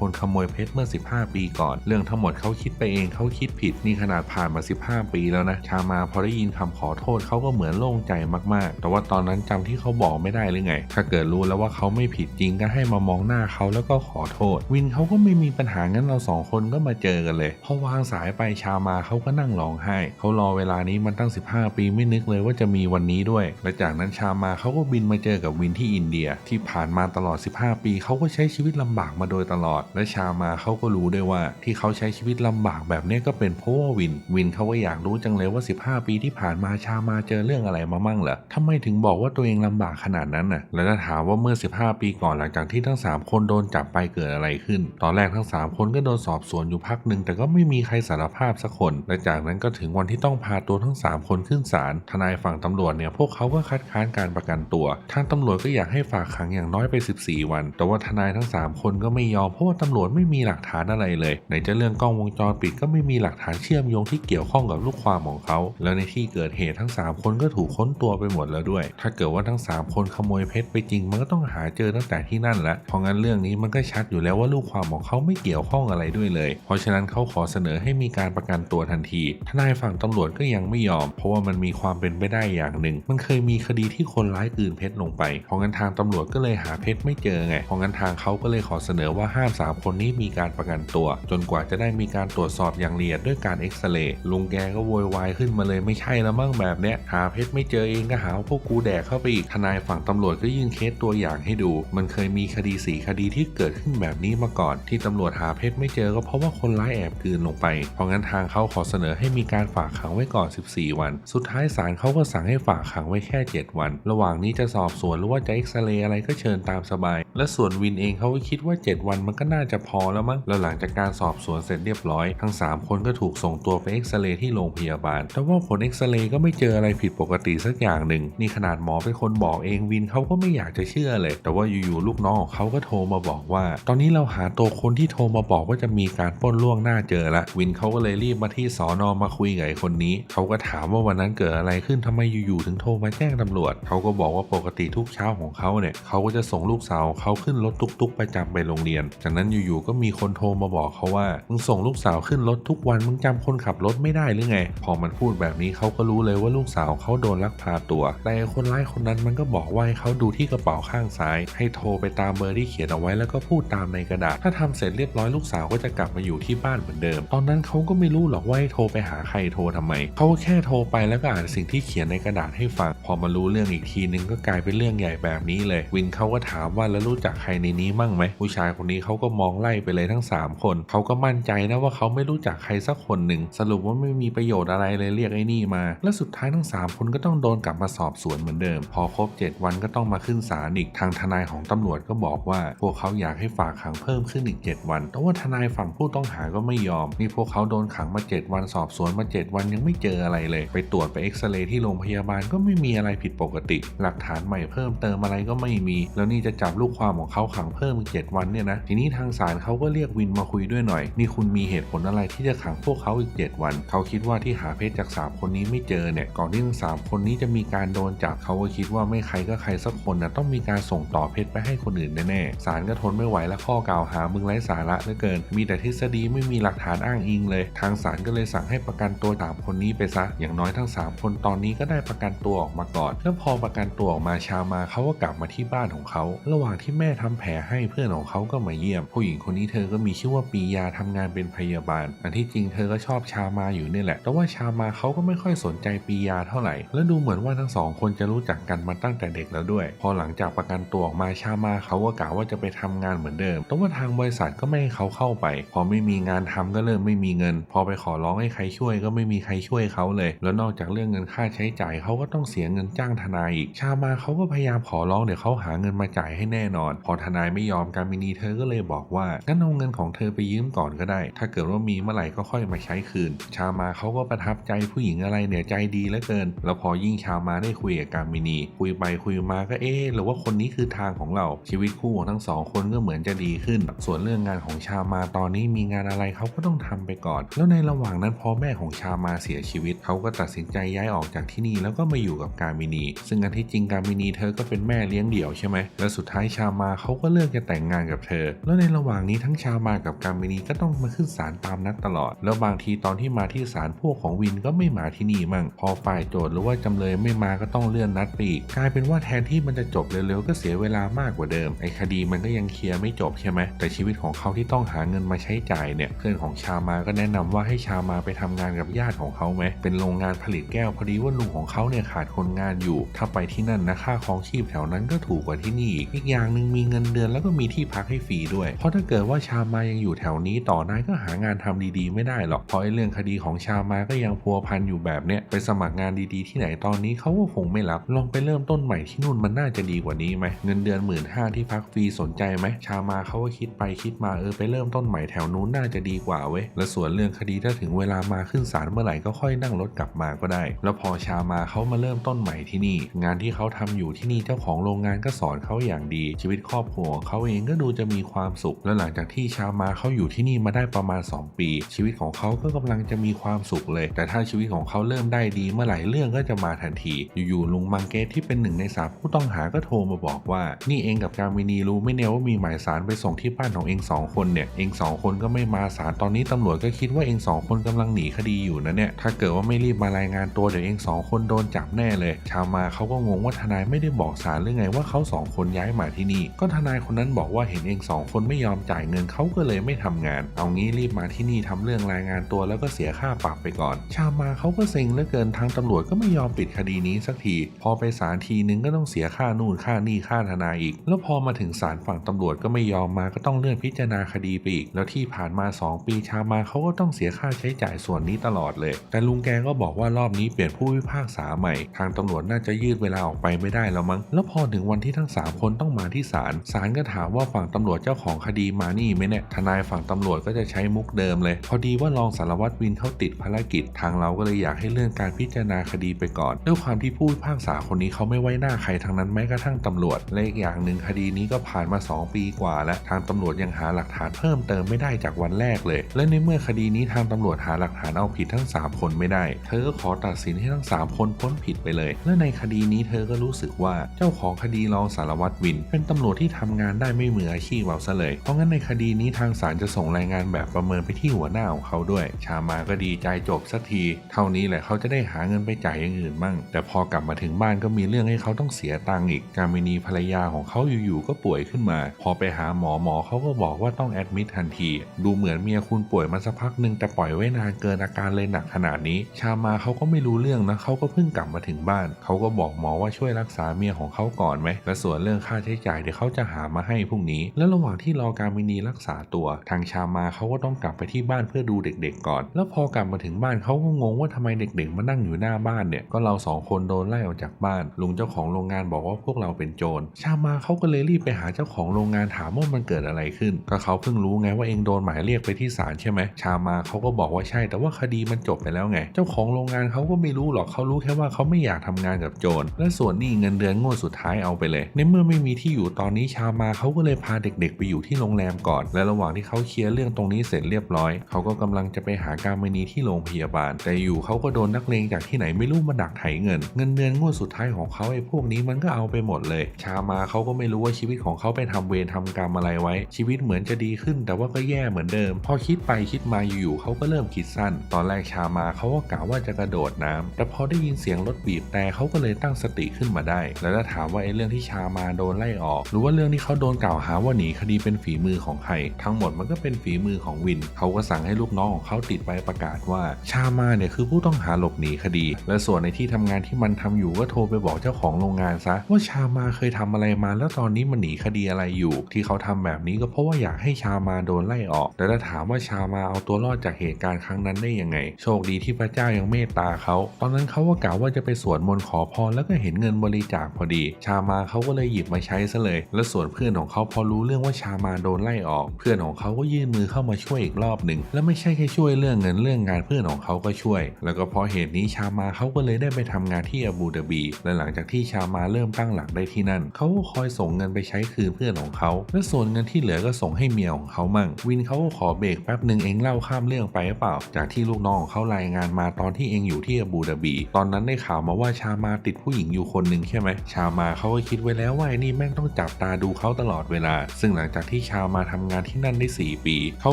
คนขโมยเพชรเมื่อ 15 ปีก่อน เรื่องทั้งหมดเขาคิดไปเองเขาคิดผิดนี่ขนาดผ่านมา 15 ปีแล้วนะชามาพอได้ยินคำขอโทษเขาก็เหมือนโล่งใจมากๆ แต่ว่าตอนนั้นจำที่เขาบอกไม่ได้หรือไง ถ้าเกิดรู้แล้วว่าเขาไม่ผิดจริงก็ให้มามองหน้าเขาแล้วก็ขอโทษ วินเขาก็ไม่มีปัญหางั้นเราสองคนก็มาเจอกันเลยพอวางสายไปชามาเขาก็นั่งร้องไห้เขารอเวลานี้มันตั้ง 15 ปีไม่นึกเลยว่าจะมีวันนี้ด้วย และจากนั้นชามาเขาก็บินมาเจอกับวินที่อินเดียที่ผ่านมาตลอด15 ปีเขาก็ใช้ชีวิตลำบากมาโดยตลอด และชามาเขาก็รู้ด้วยว่า ที่เขาใช้ชีวิตลำบากแบบนี้ก็เป็นเพราะว่าวิน วินเขาก็อยากรู้จังเลยว่า 15 ปีที่ผ่านมาชามาเจอเรื่องอะไรมามั่งเหรอทำไมถึงบอกว่าตัวเองลำบากขนาดนั้นน่ะแล้วถ้าถามว่าเมื่อ 15 ปีก่อนหลังจากที่ทั้ง 3 คนโดนจับไปเกิดอะไรขึ้น ตอนแรกทั้ง 3 คนก็โดนสอบสวนอยู่พักหนึ่งแต่ก็ไม่มีใครสารภาพสักคน และจากนั้นก็ถึงวันที่ต้องพาตัวทั้ง 3 คนขึ้นศาลทนายฝั่งตำรวจเนี่ยพวกเขาก็คัดค้านการประกันตัวทางตำรวจก็อยากให้ฝากขังอย่างน้อยไป 14วัน แต่ว่าทนายทั้ง 3 คนก็ไม่ยอมเพราะว่าตำรวจไม่มีหลักฐานอะไรเลยไหนจะเรื่องกล้องวงจรปิดก็ไม่มีหลักฐานเชื่อมโยงที่เกี่ยวข้องกับลูกความของเขา แล้วในที่เกิดเหตุทั้ง 3 คนก็ถูกค้นตัวไปหมดแล้วด้วย ถ้าเกิดว่าทั้ง 3 คนขโมยเพชรไปจริง มันก็ต้องหาเจอตั้งแต่ที่นั่นล้วเพราะงั้นเรื่องนี้มันก็ชัดอยู่แล้วว่าลูกความของเขาไม่เกี่ยวข้องอะไรด้วยเลย เพราะฉะนั้นเขาขอเสนอให้มีการประกันตัวทันที ทนายฝั่งตำรวจก็ยังไม่ยอม เพราะว่ามันมีความเป็นไปได้อย่างหนึ่ง มันเคยมีคดีที่คนร้ายกลืนเพชรลงไป เพราะงั้นทางตำรวจก็เลยหาเพชรไม่เจอไงเพราะงั้นทางเขาก็เลยขอเสนอว่าห้ามสามคนนี้มีการประกันตัว จนกว่าจะได้มีการตรวจสอบอย่างละเอียดด้วยการเอ็กซเรย์ลุงแกก็โวยวายขึ้นมาเลยไม่ใช่แล้วมั่งแบบเนี้ยหาเพชรไม่เจอเองก็หาพวกกูแดกเข้าไปอีกทนายฝั่งตำรวจก็ยื่นเคสตัวอย่างให้ดู มันเคยมีคดีสีคดีที่เกิดขึ้นแบบนี้มาก่อน ที่ตำรวจหาเพชรไม่เจอก็เพราะว่าคนร้ายแอบกืนลงไป เพราะงั้นทางเขาขอเสนอให้มีการฝากขังไว้ก่อน 14 วัน สุดท้ายศาลเขาก็สั่งให้ฝากขังไว้แค่ 7 วัน ระหว่างนี้จะสอบสวนหรือว่าจะเอ็กซเรย์อะไรก็เชิญตามสบายและส่วนวินเองเขาก็คิดว่า 7 วันมันก็น่าจะพอแล้วมั้งแล้วหลังจากการสอบสวนเสร็จเรียบร้อย ทั้ง 3 คนก็ถูกส่งตัวไปเอ็กซเรย์ที่โรงพยาบาล แต่ว่าผลเอ็กซเรย์ก็ไม่เจออะไรผิดปกติสักอย่างหนึ่งนี่ขนาดหมอเป็นคนบอกเองวินเขาก็ไม่อยากจะเชื่อเลย แต่ว่าอยู่ๆลูกน้องของเขาก็โทรมาบอกว่า ตอนนี้เราหาตัวคนที่โทรมาบอกว่าจะมีการปล้นล่วงหน้าเจอละวินเขาก็เลยรีบมาที่สอนอมาคุยกับไอ้คนนี้เขาก็ถามว่าวันนั้นเกิดอะไรขึ้นทำไมอยู่ๆถึงโทรมาแจ้งตำรวจเขาก็บอกว่าปกติทุกเช้าของเขาเนี่ยเขาก็จะส่งลูกสาวเขาขึ้นรถตุกๆ ประจำไปโรงเรียน จากนั้นอยู่ๆก็มีคนโทรมาบอกเขาว่ามึงส่งลูกสาวขึ้นรถทุกวันมึงจำคนขับรถไม่ได้หรือไง พอมันพูดแบบนี้เขาก็รู้เลยว่าลูกสาวเขาโดนลักพาตัว แต่คนร้ายคนนั้นมันก็บอกว่าให้เขาดูที่กระเป๋าข้างซ้าย ให้โทรไปตามเบอร์ที่เขียนเอาไว้แล้วก็พูดตามในกระดาษ ถ้าทำเสร็จเรียบร้อยลูกสาวก็จะกลับมาอยู่ที่บ้านเหมือนเดิม ตอนนั้นเขาก็ไม่รู้หรอกว่าให้โทรไปหาใครโทรทำไม เขาแค่โทรไปแล้วก็อ่านสิ่งที่เขียนในกระดาษให้ฟัง พอมารู้เรื่องอีกทีนึงก็กลายเป็นเรื่องใหญ่แบบนี้เลย วินเขาก็ถามว่าแล้วรู้จักใครในนี้มั่งไหมผู้ชายคนนี้เขาก็มองไล่ไปเลยทั้ง 3 คนเขาก็มั่นใจนะว่าเขาไม่รู้จักใครสักคนหนึ่งสรุปว่าไม่มีประโยชน์อะไรเลยเรียกไอ้นี่มา และสุดท้ายทั้ง 3 คนก็ต้องโดนกลับมาสอบสวนเหมือนเดิม พอครบ 7 วันก็ต้องมาขึ้นศาลอีกทางทนายของตำรวจก็บอกว่า พวกเขาอยากให้ฝากขังเพิ่มขึ้นอีก 7 วัน แต่ว่าทนายฝั่งผู้ต้องหาก็ไม่ยอมนี่พวกเขาโดนขังมา 7 วันสอบสวนมา 7 วันยังไม่เจออะไรเลย ไปตรวจไปเอ็กซเรย์ที่โรงพยาบาลก็ไม่มีอะไรผิดปกติ หลักฐานใหม่เพิ่มเติมอะไรก็ไม่มี แล้วนี่จะจับลูกูกความของเขาขังเพิ่มอีก7วันเนี่ยนะทีนี้ทางศาลเขาก็เรียกวินมาคุยด้วยหน่อย นี่คุณมีเหตุผลอะไรที่จะขังพวกเขาอีก 7 วัน เขาคิดว่าที่หาเพชรจาก 3 คนนี้ไม่เจอเนี่ยก่อนที่ทั้งสามคนนี้จะมีการโดนจับเขาก็คิดว่าไม่ใครก็ใครสักคนนะต้องมีการส่งต่อเพชรไปให้คนอื่นแน่ๆศาลก็ทนไม่ไหวและข้อกล่าวหามึงไร้สาระเหลือเกิน มีแต่ทฤษฎีไม่มีหลักฐานอ้างอิงเลย ทางศาลก็เลยสั่งให้ประกันตัวสามคนนี้ไปซะอย่างน้อยทั้ง 3 คนตอนนี้ก็ได้ประกันตัวออกมาก่อนแล้วพอประกันตัวออกมาชามาเขาก็กลับมาที่บ้านของเขา ระหว่างที่แม่ทำแผลให้เพื่อนของเขาก็มาเยี่ยม ผู้หญิงคนนี้เธอก็มีชื่อว่าปียาทำงานเป็นพยาบาล อันที่จริงเธอก็ชอบชามาอยู่นี่แหละ แต่ว่าชามาเขาก็ไม่ค่อยสนใจปียาเท่าไหร่ และดูเหมือนว่าทั้งสองคนจะรู้จักกันมาตั้งแต่เด็กแล้วด้วย พอหลังจากประกันตัวออกมาชามาเขาก็กล่าวว่าจะไปทำงานเหมือนเดิม แต่ว่าทางบริษัทก็ไม่ให้เขาเข้าไป พอไม่มีงานทำก็เริ่มไม่มีเงิน พอไปขอร้องให้ใครช่วยก็ไม่มีใครช่วยเขาเลย แล้วนอกจากเรื่องเงินค่าใช้จ่ายเขาก็ต้องเสียเงินจ้างทนายอีก ชามาเขาก็พยายามขอร้องเดี๋ยวเขาหาเงินมาจ่ายให้แน่น่นอน พอทนายไม่ยอมการมินีเธอก็เลยบอกว่างั้นเอาเงินของเธอไปยืมก่อนก็ได้ ถ้าเกิดว่ามีเมื่อไหร่ก็ค่อยมาใช้คืน ชามาเขาก็ประทับใจผู้หญิงอะไรเนี่ยใจดีเหลือเกิน แล้วพอยิ่งชามาได้คุยกับการมินี คุยไปคุยมาก็เอ๊ะหรือว่าคนนี้คือทางของเราชีวิตคู่ของทั้งสองคนก็เหมือนจะดีขึ้น ส่วนเรื่องงานของชามาตอนนี้มีงานอะไรเขาก็ต้องทำไปก่อน แล้วในระหว่างนั้นพอแม่ของชามาเสียชีวิตเขาก็ตัดสินใจย้ายออกจากที่นี่แล้วก็มาอยู่กับการมินี ซึ่งอันที่จริงการมินีเธอก็เป็นแม่เลี้ยงเดี่ยวใช่ไหมและสุดท้ายชามาเขาก็เลือกจะแต่งงานกับเธอ แล้วในระหว่างนี้ทั้งชามากับการมินีก็ต้องมาขึ้นศาลตามนัดตลอด แล้วบางทีตอนที่มาที่ศาลพวกของวินก็ไม่มาที่นี่มั่ง พอฝ่ายโจทย์หรือว่าจำเลยไม่มาก็ต้องเลื่อนนัดไปอีกกลายเป็นว่าแทนที่มันจะจบเร็วๆก็เสียเวลามากกว่าเดิมไอ้คดีมันก็ยังเคลียร์ไม่จบใช่ไหมแต่ชีวิตของเขาที่ต้องหาเงินมาใช้จ่ายเนี่ยเพื่อนของชามาก็แนะนำว่าให้ชามาไปทำงานกับญาติของเขาไหมเป็นโรงงานผลิตแก้วพอดีว่าลุงของเขาเนี่ยขาดคนงานอยู่ ถ้าไปที่นั่นนะค่าครองชีพแถวนั้นก็ถูกกว่าที่นี่อีกอีกอย่างหนึ่งมีเงินเดือนแล้วก็มีที่พักให้ฟรีด้วย เพราะถ้าเกิดว่าชามายังอยู่แถวนี้ต่อนายก็หางานทำดีๆ ไม่ได้หรอก เพราะไอ้เรื่องคดีของชามาก็ยังพัวพันอยู่แบบเนี้ยไปสมัครงานดีๆ ที่ไหนตอนนี้เขาก็คงไม่รับ ลองไปเริ่มต้นใหม่ที่นู่นมันน่าจะดีกว่านี้ไหมเงินเดือนหมื่นห้าที่พักฟรีสนใจไหมชามาเขาก็คิดไปคิดมาเออไปเริ่มต้นใหม่แถวนู้นน่าจะดีกว่าเว้ยและส่วนเรื่องคดีถ้าถึงเวลามาขึ้นศาลเมื่อไหร่ก็ค่อยนั่งรถกลับมาก็ได้ แล้วพอชามาเขามาเริ่มต้นใหม่ที่นี่ งานที่เขาทำอยู่ที่นี่เจ้าของโรงงานก็สอนเขาอย่างดีชีวิตครอบครัวเขาเองก็ดูจะมีความสุข และหลังจากที่ชามาเขาอยู่ที่นี่มาได้ประมาณ 2 ปี ชีวิตของเขาก็กำลังจะมีความสุขเลย แต่ถ้าชีวิตของเขาเริ่มได้ดีเมื่อไหร่เรื่องก็จะมาทันที อยู่ๆลุงมังเกตที่เป็นหนึ่งในสามผู้ต้องหาก็โทรมาบอกว่า นี่เองกับการมินีรู้ไม่เนี่ยว่ามีหมายสารไปส่งที่บ้านของเองสองคนเนี่ยเองสองคนก็ไม่มาศาลตอนนี้ตำรวจก็คิดว่าเองสองคนกำลังหนีคดีอยู่นะเนี่ยถ้าเกิดว่าไม่รีบมารายงานตัวเดี๋ยวเองสองคนโดนจับแน่เลย ชาวมาเขาก็งงว่าทนายไม่ได้บอกศาลหรือไงว่าเขาสองคนย้ายมาที่นี่ ก็ทนายคนนั้นบอกว่าเห็นเองสองคนไม่ยอมจ่ายเงินเขาก็เลยไม่ทำงาน เอางี้รีบมาที่นี่ทำเรื่องรายงานตัวแล้วก็เสียค่าปรับไปก่อน ชามาเขาก็เซ็งเหลือเกินทางตำรวจก็ไม่ยอมปิดคดีนี้สักที พอไปศาลทีนึงก็ต้องเสียค่านู่นค่านี่ค่าทนายอีก แล้วพอมาถึงศาลฝั่งตำรวจก็ไม่ยอมมาก็ต้องเลื่อนพิจารณาคดีไปอีก แล้วที่ผ่านมา 2 ปีชามาเขาก็ต้องเสียค่าใช้จ่ายส่วนนี้ตลอดเลย แต่ลุงแกก็บอกว่ารอบนี้เปลี่ยนผู้พิพากษาใหม่ ทางตำรวจน่าจะยืดเวลาออกไปไม่ได้แล้วมั้ง แล้วพอถึงวันที่ทั้ง 3 คนต้องมาที่ศาล ศาลก็ถามว่าฝั่งตำรวจเจ้าของคดีมานี่ไหมเนี่ย ทนายฝั่งตำรวจก็จะใช้มุกเดิมเลย พอดีว่ารองสารวัตรวินเขาติดภารกิจ ทางเราก็เลยอยากให้เลื่อนการพิจารณาคดีไปก่อน ด้วยความที่ผู้พิพากษาคนนี้เขาไม่ไว้หน้าใครทั้งนั้นแม้กระทั่งตำรวจ และอีกอย่างหนึ่งคดีนี้ก็ผ่านมา 2 ปีกว่า แล้วทางตำรวจยังหาหลักฐานเพิ่มเติมไม่ได้จากวันแรกเลย และในเมื่อคดีนี้ทางตำรวจหาหลักฐานเอาผิดทั้ง 3 คนไม่ได้ เธอก็ขอตัดสินให้ทั้ง 3 คนพ้นผิดไปเลย และในคดีนี้เธอก็รู้สึกว่าเจ้าของคดีรองสารวัตรวินเป็นตำรวจที่ทำงานได้ไม่มืออาชีพเอาซะเลย เพราะงั้นในคดีนี้ทางศาลจะส่งรายงานแบบประเมินไปที่หัวหน้าของเขาด้วย ชามาก็ดีใจจบสักที เท่านี้แหละเขาจะได้หาเงินไปจ่ายอย่างอื่นมั่ง แต่พอกลับมาถึงบ้านก็มีเรื่องให้เขาต้องเสียตังค์อีก กามินีภรรยาของเขาอยู่ๆก็ป่วยขึ้นมา พอไปหาหมอหมอเขาก็บอกว่าต้องแอดมิดทันที ดูเหมือนเมียคุณป่วยมาสักพักหนึ่งแต่ปล่อยไว้นานเกินอาการเลยหนักขนาดนี้ ชามาเขาก็ไม่รู้เรื่องนะเขาก็เพิ่งกลับมาถึงบ้าน เขาก็บอกหมอว่าช่วยรักษาเมียของเขาก่อนไหมและส่วนเรื่องค่าใช้จ่ายเดี๋ยวเขาจะหามาให้พรุ่งนี้ แล้วระหว่างที่รอการมินีรักษาตัว ทางชามาเขาก็ต้องกลับไปที่บ้านเพื่อดูเด็กๆก่อน แล้วพอกลับมาถึงบ้านเขาก็งงว่าทำไมเด็กๆมานั่งอยู่หน้าบ้านเนี่ยก็เราสองคนโดนไล่ออกจากบ้าน ลุงเจ้าของโรงงานบอกว่าพวกเราเป็นโจรชามาเขาก็เลยรีบไปหาเจ้าของโรงงานถามว่ามันเกิดอะไรขึ้น ก็เขาเพิ่งรู้ไงว่าเองโดนหมายเรียกไปที่ศาลใช่ไหมชามาเขาก็บอกว่าใช่ แต่ว่าคดีมันจบไปแล้วไง เจ้าของโรงงานเขาก็ไม่รู้หรอกเขารู้แค่ว่าเขาไม่อยากทำงานกับโจรและส่วนนี้เงินเดือนงวดสุดท้ายเอาไปเลย ในเมื่อไม่มีที่อยู่ตอนนี้ชามาเขาก็เลยพาเด็กๆ ไปอยู่ที่โรงแรมก่อน และระหว่างที่เขาเคลียร์เรื่องตรงนี้เสร็จเรียบร้อย เขาก็กำลังจะไปหาการมณีที่โรงพยาบาล แต่อยู่เขาก็โดนนักเลงจากที่ไหนไม่รู้มาดักไถเงิน เงินเดือนงวดสุดท้ายของเขาไอ้พวกนี้มันก็เอาไปหมดเลย ชามาเขาก็ไม่รู้ว่าชีวิตของเขาไปทำเวรทำกรรมอะไรไว้ ชีวิตเหมือนจะดีขึ้น แต่ว่าก็แย่เหมือนเดิม พอคิดไปคิดมาอยู่ๆเขาก็เริ่มคิดสั้น ตอนแรกชามาเขาก็กะว่าจะกระโดดน้ำแต่พอได้ยินเสียงรถบีบแต่เขาก็เลยตั้งสติขึ้นมาได้ แล้วถ้าถามว่าไอ้เรื่องที่ชามาโดนไล่ออก หรือว่าเรื่องที่เขาโดนกล่าวหาว่าหนีคดีเป็นฝีมือของใคร ทั้งหมดมันก็เป็นฝีมือของวิน เขาก็สั่งให้ลูกน้องของเขาติดใบประกาศว่า ชามาเนี่ยคือผู้ต้องหาหลบหนีคดี และส่วนในที่ทำงานที่มันทำอยู่ก็โทรไปบอกเจ้าของโรงงานซะว่าชามาเคยทำอะไรมา แล้วตอนนี้มันหนีคดีอะไรอยู่ ที่เขาทำแบบนี้ก็เพราะว่าอยากให้ชามาโดนไล่ออก แต่ถ้าถามว่าชามาเอาตัวรอดจากเหตุการณ์ครั้งนั้นได้ยังไง โชคดีที่พระเจ้ายังเมตตาเขาตอนนั้นเขาก็กล่าวว่าจะไปสวดมนต์ขอพรแล้วก็เห็นเงินบริจาคพอดี ชามาเขาก็เลยหยิบมาใช้ซะเลย และส่วนเพื่อนของเขาพอรู้เรื่องว่าชามาโดนไล่ออก เพื่อนของเขาก็ยื่นมือเข้ามาช่วยอีกรอบหนึ่งและไม่ใช่แค่ช่วยเรื่องเงินเรื่องงานเพื่อนของเขาก็ช่วย แล้วก็เพราะเหตุนี้ชามาเขาก็เลยได้ไปทำงานที่อาบูดาบี และหลังจากที่ชามาเริ่มตั้งหลักได้ที่นั่น เขาก็คอยส่งเงินไปใช้คืนเพื่อนของเขา และส่วนเงินที่เหลือก็ส่งให้เมียของเขามั่ง วินเขาก็ขอเบรกแป๊บหนึ่งเองเล่าข้ามเรื่องไปหรือเปล่า จากที่ลูกน้องของเขารายงานมาตอนที่เองอยู่ที่อาบูดาบี ตอนนั้นได้ข่าวมาว่าชามาติดผู้หญิงอยู่คนหนึ่งใช่ไหมชามาเขาก็คิดไว้แล้วว่าไอ้นี่แม่งต้องจับตาดูเขาตลอดเวลา ซึ่งหลังจากที่ชามาทำงานที่นั่นได้ 4 ปี เขา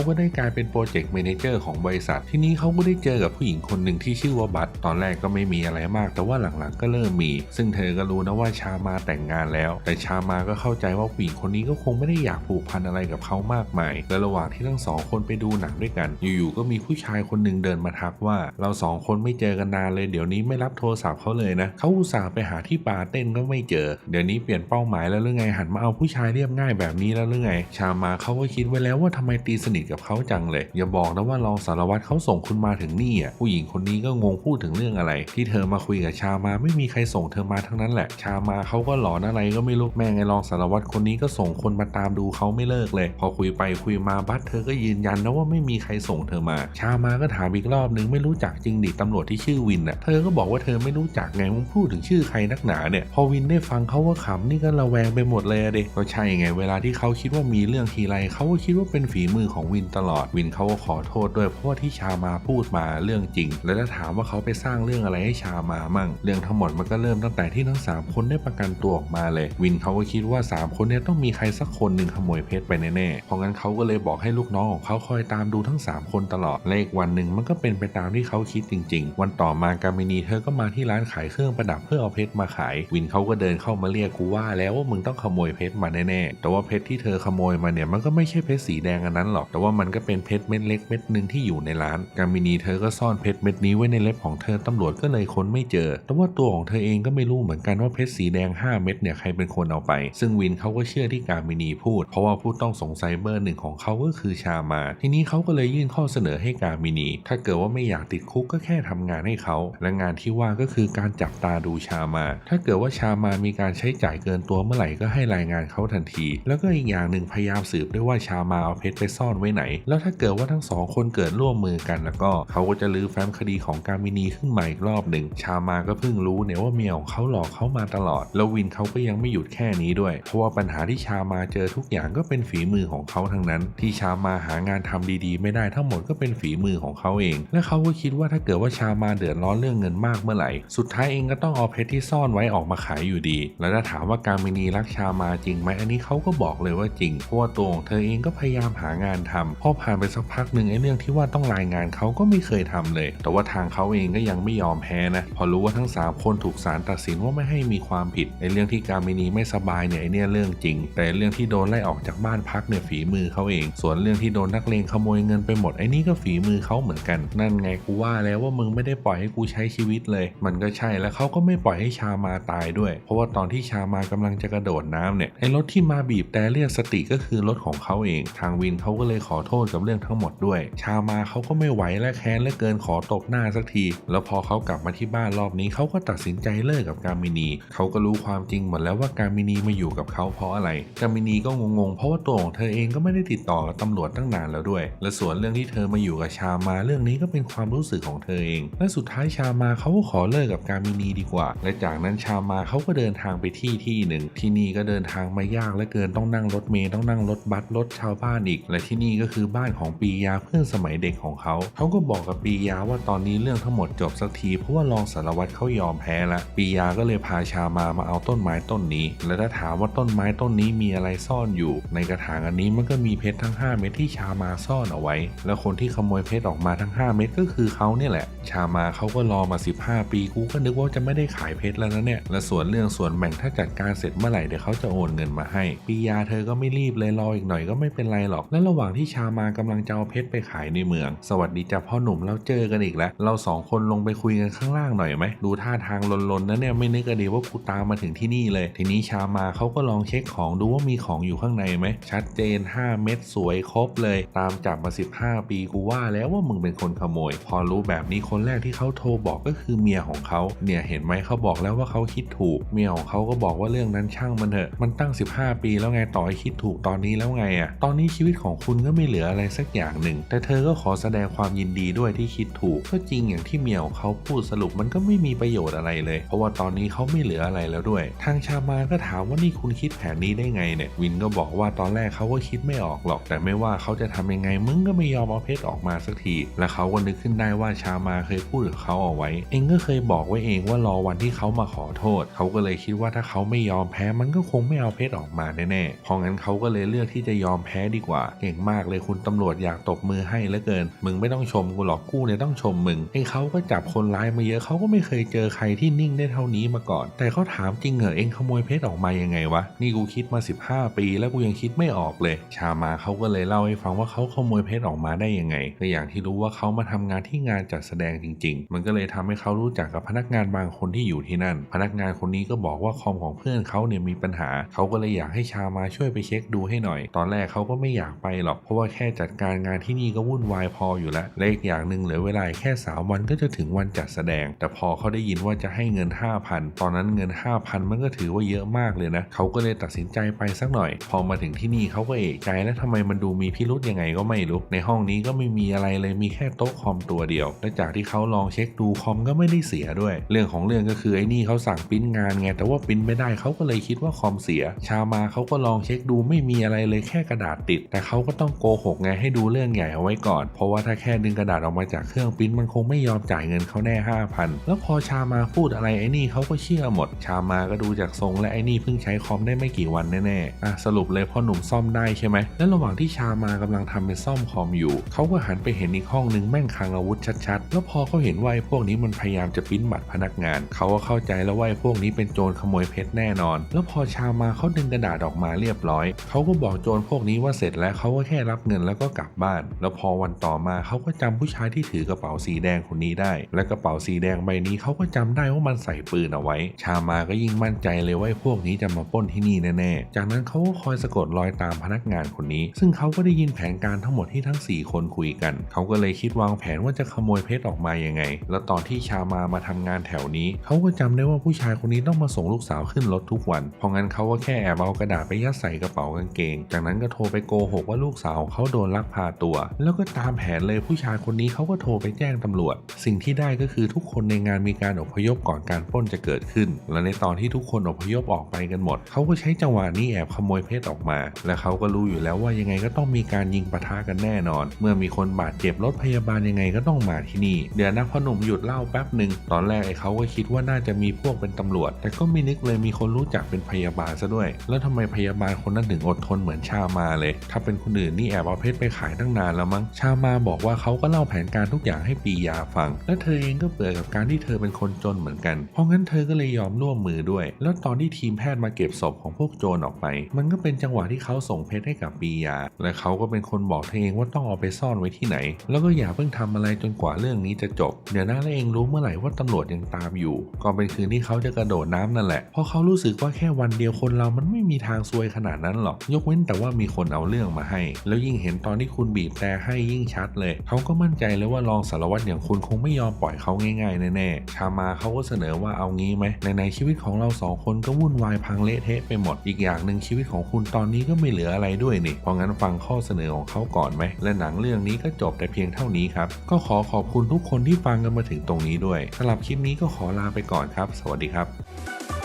ก็ได้กลายเป็นโปรเจกต์ a ม a เจอร์ของบริษัท ที่นี้เขาก็ได้เจอกับผู้หญิงคนหนึ่งที่ชื่อว่าบัตตอนแรกก็ไม่มีอะไรมาก แต่ว่าหลังๆก็เริ่มมี ซึ่งเธอก็รู้นะว่าชามาแต่งงานแล้ว แต่ชามาก็เข้าใจว่าผู้หญิงคนนี้ก็คงไม่ได้อยากผูกพันอะไรกับเขามากมาย และระหว่างที่ทั้งสองคนไปดูหนังด้วยกัน อยู่ๆก็มีผู้ชายคนหนึ่งเดินมาทักว่า เราสองคนไม่เจอกันนานเลยเดี๋ยวนี้ไม่รับโทรศัพท์เขาเลยนะเขาอุตส่าห์ไปหาที่บาร์เต้นก็ไม่เจอ เดี๋ยวนี้เปลี่ยนเป้าหมายแล้วหรือไงหันมาเอาผู้ชายเรียบง่ายแบบนี้แล้วหรือไง ชามาเขาก็คิดไว้แล้วว่าทำไมตีสนิทกับเขาจังเลย อย่าบอกนะว่ารองสารวัตรเขาส่งคุณมาถึงนี่อะผู้หญิงคนนี้ก็งงพูดถึงเรื่องอะไร ที่เธอมาคุยกับชามาไม่มีใครส่งเธอมาทั้งนั้นแหละ ชามาเขาก็หลอนอะไรก็ไม่รู้แม่ไงรองสารวัตรคนนี้ก็ส่งคนมาตามดูเขาไม่เลิกเลย พอคุยไปคุยมาบัสเธอก็ยืนยันนะว่าไม่มีใครส่งเธอมา ชามาก็ถามอีกรอบนึงไม่รู้จักจริงดิตำรวจที่ชื่อวินอะเธอก็บอกว่าเธอไม่รู้จักไงมึงพูดถึงชื่อใครนักหนาเนี่ยพอวินได้ฟังเขาว่าขำนี่ก็ระแวงไปหมดเลยอะเด็ก็ใช่ไง เวลาที่เขาคิดว่ามีเรื่องทีไรเขาก็คิดว่าเป็นฝีมือของวินตลอดวินเขาก็ขอโทษด้วยเพราะว่าที่ชามาพูดมาเรื่องจริง แล้วถ้าถามว่าเขาไปสร้างเรื่องอะไรให้ชามามั่ง เรื่องทั้งหมดมันก็เริ่มตั้งแต่ที่ทั้ง 3 คนได้ประกันตัวออกมาเลย วินเขาก็คิดว่า 3 คนเนี้ต้องมีใครสักคนหนึ่งขโมยเพชรไปแน่ๆเพราะงั้นเขาก็เลยบอกให้ลูกน้องของเขาคอยตามดูทั้ง 3 คนตลอดและอีกวันหนึ่งมันก็เป็นไปตามที่เขาคิดจริง ๆ วันต่อมาการมินีเธอก็มาที่ร้านขายเครื่องประดับเพื่อเอาเพชรมาขาย วินเขาก็เดินเข้ามาเรียกกูว่าแล้วว่ามึงต้องขโมยเพชรมาแน่ๆ แต่ว่าเพชรที่เธอขโมยมาเนี่ยมันก็ไม่ใช่เพชรสีแดงอันนั้นหรอก แต่ว่ามันก็เป็นเพชรเม็ดเล็กเม็ดหนึ่งที่อยู่ในร้าน กามินีเธอก็ซ่อนเพชรเม็ดนี้ไว้ในเล็บของเธอตำรวจก็เลยค้นไม่เจอ แต่ว่าตัวของเธอเองก็ไม่รู้เหมือนกันว่าเพชรสีแดง 5 เม็ดเนี่ยใครเป็นคนเอาไป ซึ่งวินเขาก็เชื่อที่กามินีพูด เพราะว่าผู้ต้องสงสัยเบอร์หนึ่งของเขาก็คือชามา ทีนี้เขาก็เลยยื่นข้อเสนอให้กามินี ถ้าเกิดว่าไม่อยากติดคุกก็แค่ทำงานให้เขา และงานที่ว่าก็คือการจับตาดูชามา ถ้าเกิดว่าชามามีการใช้จ่ายเกินตัวเมื่อไหร่ก็ให้รายงานเขาทันที แล้วก็อีกอย่างหนึ่งพยายามสืบด้วยว่าชามาเอาเพชรไปซ่อนไว้ไหน แล้วถ้าเกิดว่าทั้งสองคนเกิดร่วมมือกันแล้วก็เขาก็จะลื้อแฟ้มคดีของการมินีขึ้นมาอีกรอบหนึ่ง ชามาก็เพิ่งรู้เนี่ยว่าเมียของเขาหลอกเขามาตลอด แล้ววินเขาก็ยังไม่หยุดแค่นี้ด้วย เพราะว่าปัญหาที่ชามาเจอทุกอย่างก็เป็นฝีมือของเขาทั้งนั้น ที่ชามาหางานทำดีๆ ไม่ได้ทั้งหมดก็เป็นฝีมือของเขาเอง และเขาก็คิดว่าถ้าเกิดว่าชามาเดือดร้อนเรื่องเงินมากเมื่อไหร่ สุดท้ายเองก็ต้องเอาเพชรที่ซ่อนไว้ออกมาขายอยู่ดี แล้วถ้าถามว่าการมินีรักชามาจริงไหมอันนี้เขาก็บอกเลยว่าจริงเพราะว่าตัวของเธอเองก็พยายามหางานทำพอผ่านไปสักพักหนึ่งไอ้เรื่องที่ว่าต้องรายงานเขาก็ไม่เคยทำเลย แต่ว่าทางเขาเองก็ยังไม่ยอมแพ้นะพอรู้ว่าทั้ง 3 คนถูกศาลตัดสินว่าไม่ให้มีความผิดในเรื่องที่การมินีไม่สบายเนี่ยไอเนี่ยเรื่องจริง แต่เรื่องที่โดนไล่ออกจากบ้านพักเนี่ยฝีมือเขาเอง ส่วนเรื่องที่โดนนักเลงขโมยเงินไปหมดไอ้นี่ก็ฝีมือเขาเหมือนกัน นั่นไงกูว่าแล้วว่ามึงไม่ได้ปล่อยให้กูใช้ชีวิตเลย มันก็ใช่แล้วเขาก็ไม่ปล่อยให้ชามาตายด้วย เพราะว่าตอนที่ชามากำลังจะกระโดดน้ำเนี่ยไอ้รถที่มาบีบแต่เรียกสติก็คือรถของเขาเอง ทางวินเขาก็เลยขอโทษกับเรื่องทั้งหมดด้วย ชามาเขาก็ไม่ไหวและแค้นเหลือเกินขอตบหน้าสักที แล้วพอเขากลับมาที่บ้านรอบนี้เขาก็ตัดสินใจเลิกกับการมินีเขาก็รู้ความจริงหมดแล้วว่าการมินีมาอยู่กับเขาเพราะอะไรการมินีก็งงๆเพราะว่าตัวของเธอเองก็ไม่ได้ติดต่อกับตำรวจตั้งนานแล้วด้วย และส่วนเรื่องที่เธอมาอยู่กับชามาเรื่องนี้ก็เป็นความรู้สึกของเธอเอง และสุดท้ายชามาเขาก็ขอเลิกกับการมินีดีกว่า และจากนั้นชามาเขาก็เดินทางไปที่ที่หนึ่งที่นี่ก็เดินทางมายากเหลือเกินต้องนั่งรถเมล์ต้องนั่งรถบัสรถชาวบ้านอีก และที่นี่ก็คือบ้านของปียาเพื่อนสมัยเด็กของเขา เขาก็บอกกับปียาว่าตอนนี้เรื่องทั้งหมดจบสักที เพราะว่ารองสารวัตรเขายอมแพ้ละปียาก็เลยพาชามามาเอาต้นไม้ต้นนี้ และถ้าถามว่าต้นไม้ต้นนี้มีอะไรซ่อนอยู่ ในกระถางอันนี้มันก็มีเพชรทั้ง 5 เม็ดที่ชามาซ่อนเอาไว้ แล้วคนที่ขโมยเพชรออกมาทั้ง 5 เม็ดก็คือเขาเนี่ยแหละ ชามาเขาก็รอมา 15 ปีกูก็นึกว่าจะไม่ได้ขายเพชรแล้วนะเนี่ยและส่วนเรื่องส่วนแบ่งถ้าจัดการเสร็จเมื่อไหร่เดี๋ยวเขาจะโอนเงินมาให้ปียาเธอก็ไม่รีบเลยรออีกหน่อยก็ไม่เป็นไรหรอก และระหว่างที่ชามากำลังจะเอาเพชรไปขายในเมือง สวัสดีจ้าพ่อหนุ่มเราเจอกันอีกแล้ว เราสองคนลงไปคุยกันข้างล่างหน่อยไหมดูท่าทางลนๆนะเนี่ยไม่นึกกระดีว่ากูตามมาถึงที่นี่เลย ทีนี้ชามาเขาก็ลองเช็คของดูว่ามีของอยู่ข้างในไหมชัดเจน 5 เม็ดสวยครบเลย ตามจับมา 15 ปีกูว่าแล้วว่ามึงเป็นคนขโมย พอรู้แบบนี้คนแรกที่เขาโทรบอกก็คือเมียของเขาเนี่ยเห็นไหมเขาบอกแล้วว่าเขาคิดถูกเมียของเขาก็บอกว่าเรื่องนั้นช่างมันเถอะมันตั้ง 15 ปีแล้วไงต่อให้คิดถูกตอนนี้แล้วไงอะ่ะตอนนี้ชีวิตของคุณก็ไม่เหลืออะไรสักอย่างหนึ่ง แต่เธอก็ขอแสดงความยินดีด้วยที่คิดถูก ก็จริงอย่างที่เมียของเขาพูดสรุปมันก็ไม่มีประโยชน์อะไรเลย เพราะว่าตอนนี้เขาไม่เหลืออะไรแล้วด้วย ทางชามาก็ถามว่านี่คุณคิดแผนนี้ได้ไงเนี่ยวินก็บอกว่าตอนแรกเขาก็คิดไม่ออกหรอก แต่ไม่ว่าเขาจะทำยังไงมึงก็ไม่ยอมเอาเพชรออกมาสักที และเขาก็นึกขึ้นได้ว่าชามาเคยพูดกับเขาเอาไว้ เองก็เคยบอกไว้เองว่ารอวันที่เขามาขอโทษ เขาก็เลยคิดว่าถ้าเขาไม่ยอมแพ้มันก็็คงไม่เอาเพชรออกมาแน่ๆเพราะงั้นเขาก็เลยเลือกที่จะยอมแพ้ดีกว่า เก่งมากเลยคุณตำรวจอยากตบมือให้เหลือเกิน มึงไม่ต้องชมกูหรอกกูเนี่ยต้องชมมึงไอ้เขาก็จับคนร้ายมาเยอะเขาก็ไม่เคยเจอใครที่นิ่งได้เท่านี้มาก่อน แต่เขาถามจริงเหรอเองขโมยเพชรออกมายังไงวะนี่กูคิดมา 15 ปี แล้วกูยังคิดไม่ออกเลย ชามาเขาก็เลยเล่าให้ฟังว่าเขาขโมยเพชรออกมาได้ยังไงแต่อย่างที่รู้ว่าเขามาทำงานที่งานจัดแสดงจริง ๆ มันก็เลยทำให้เขารู้จักกับพนักงานบางคนที่อยู่ที่นั่น พนักงานคนนี้ก็บอกว่าคอมของเพื่อนเขาเนี่ยมีปัญหา เขาก็เลยอยากให้ชามาช่วยไปเช็คดูให้หน่อย ตอนแรกเขาก็ไม่อยากไปหรอก เพราะว่าแค่จัดการงานที่นี่ก็วุ่นวายพออยู่แล้วและอีกอย่างหนึ่งเหลือเวลาแค่สามวันก็จะถึงวันจัดแสดง แต่พอเขาได้ยินว่าจะให้เงิน 5,000 ตอนนั้นเงิน 5,000 มันก็ถือว่าเยอะมากเลยนะ เขาก็เลยตัดสินใจไปสักหน่อย พอมาถึงที่นี่เขาก็เอะใจแล้วทำไมมันดูมีพิรุธยังไงก็ไม่รู้ ในห้องนี้ก็ไม่มีอะไรเลยมีแค่โต๊ะคอมตัวเดียว และจากที่เขาลองเช็คดูคอมก็ไม่ได้เสียด้วย เรื่องของเรื่องก็คือไอ้นี่เขาสั่งปริ้นงานไงแต่ว่าปิ้นไม่ได้เขาก็เลยคิดว่าคอมเสีย ชามาเขาก็ลองเช็คดูไม่มีอะไรเลยแค่กระดาษติด แต่เขาก็ต้องโกหกไงให้ดูเรื่องใหญ่เอาไว้ก่อน เพราะว่าถ้าแค่ดึงกระดาษออกมาจากเครื่องปริ้นมันคงไม่ยอมจ่ายเงินเขาแน่5,000แล้วพอชามาพูดอะไรไอ้นี่เขาก็เชื่อหมด ชามาก็ดูจากทรงและไอ้นี่เพิ่งใช้คอมได้ไม่กี่วันแน่ๆอะสรุปเลยพ่อหนุ่มซ่อมได้ใช่ไหมแล้วระหว่างที่ชามากำลังทำเป็นซ่อมคอมอยู่เขาก็หันไปเห็นอีกห้องนึงแม่งคลังอาวุธชัดๆ แล้วพอเขาเห็นว่าไอ้พวกนี้มันพยายามจะปริ้นบัตรพนักงานเขาก็เข้าใจแล้วว่าไอ้พวกนี้เป็นโจรขโมยเพชรแน่นอน แล้วพออชามาเขาดึงกระดาษออกมาเรียบร้อย เขาก็บอกโจรพวกนี้ว่าเสร็จแล้วเขาก็แค่รับเงินแล้วก็กลับบ้าน แล้วพอวันต่อมาเขาก็จำผู้ชายที่ถือกระเป๋าสีแดงคนนี้ได้ และกระเป๋าสีแดงใบนี้เขาก็จำได้ว่ามันใส่ปืนเอาไว้ ชามาก็ยิ่งมั่นใจเลยว่าพวกนี้จะมาปล้นที่นี่แน่ๆ จากนั้นเขาก็คอยสะกดรอยตามพนักงานคนนี้ ซึ่งเขาก็ได้ยินแผนการทั้งหมดที่ทั้ง 4 คนคุยกัน เขาก็เลยคิดวางแผนว่าจะขโมยเพชรออกมายังไง แล้วตอนที่ชามามาทำงานแถวนี้ เขาก็จำได้ว่าผู้ชายคนนี้ต้องมาส่งลูกสาวขึ้นรถทุกวันพงั้นเขาก็แค่แอบเอากระดาษไปยัดใส่กระเป๋ากางเกง จากนั้นก็โทรไปโกหกว่าลูกสาวเขาโดนลักพาตัว แล้วก็ตามแผนเลยผู้ชายคนนี้เขาก็โทรไปแจ้งตำรวจ สิ่งที่ได้ก็คือทุกคนในงานมีการอพยพก่อนการปล้นจะเกิดขึ้น และในตอนที่ทุกคนอพยพออกไปกันหมด เขาก็ใช้จังหวะนี้แอบขโมยเพชรออกมา และเขาก็รู้อยู่แล้วว่ายังไงก็ต้องมีการยิงปะทะกันแน่นอน เมื่อมีคนบาดเจ็บรถพยาบาลยังไงก็ต้องมาที่นี่ เดี๋ยวนะพ่อหนุ่มหยุดเล่าแป๊บหนึ่งตอนแรกไอ้เขาก็คิดว่าน่าจะมีพวกเป็นตำรวจ แต่ก็ไม่นึกเลยมีคนรู้จักเป็นพยาบาลซะด้วย แล้วทำไมพยาบาลคนนั้นถึงอดทนเหมือนชามาเลย ถ้าเป็นคนอื่นนี่แอบเอาเพชรไปขายตั้งนานแล้วมั้ง ชามาบอกว่าเขาก็เล่าแผนการทุกอย่างให้ปียาฟัง และเธอเองก็เบื่อกับการที่เธอเป็นคนจนเหมือนกัน เพราะงั้นเธอก็เลยยอมร่วมมือด้วย แล้วตอนที่ทีมแพทย์มาเก็บศพของพวกโจรออกไป มันก็เป็นจังหวะที่เขาส่งเพชรให้กับปียา และเขาก็เป็นคนบอกเธอเองว่าต้องเอาไปซ่อนไว้ที่ไหน แล้วก็อย่าเพิ่งทำอะไรจนกว่าเรื่องนี้จะจบ เดี๋ยวนะแล้วเองรู้เมื่อไหร่ว่าตำรวจยังตามอยู่ ก็เป็นคืนที่เขาจะกระโดดน้ำนั่นแหละ เพราะเขารู้สึกว่าแค่วันเดียวคนเรามันไม่มีทางซวยขนาดนั้นหรอก ยกเว้นแต่ว่ามีคนเอาเรื่องมาให้ แล้วยิ่งเห็นตอนที่คุณบีบแต่ให้ยิ่งชัดเลยเขาก็มั่นใจเลยว่ารองสารวัตรอย่างคุณคงไม่ยอมปล่อยเขาง่ายๆแน่ๆชามาเขาก็เสนอว่าเอางี้ไหมในในชีวิตของเราสองคนก็วุ่นวายพังเละเทะไปหมดอีกอย่างหนึ่งชีวิตของคุณตอนนี้ก็ไม่เหลืออะไรด้วยนี่เพราะงั้นฟังข้อเสนอของเขาก่อนไหมและหนังเรื่องนี้ก็จบแต่เพียงเท่านี้ครับก็ขอขอบคุณทุกคนที่ฟังกันมาถึงตรงนี้ด้วยสำหรับคลิปนี้ก็ขอลาไปก่อนครับ สวัสดีครับ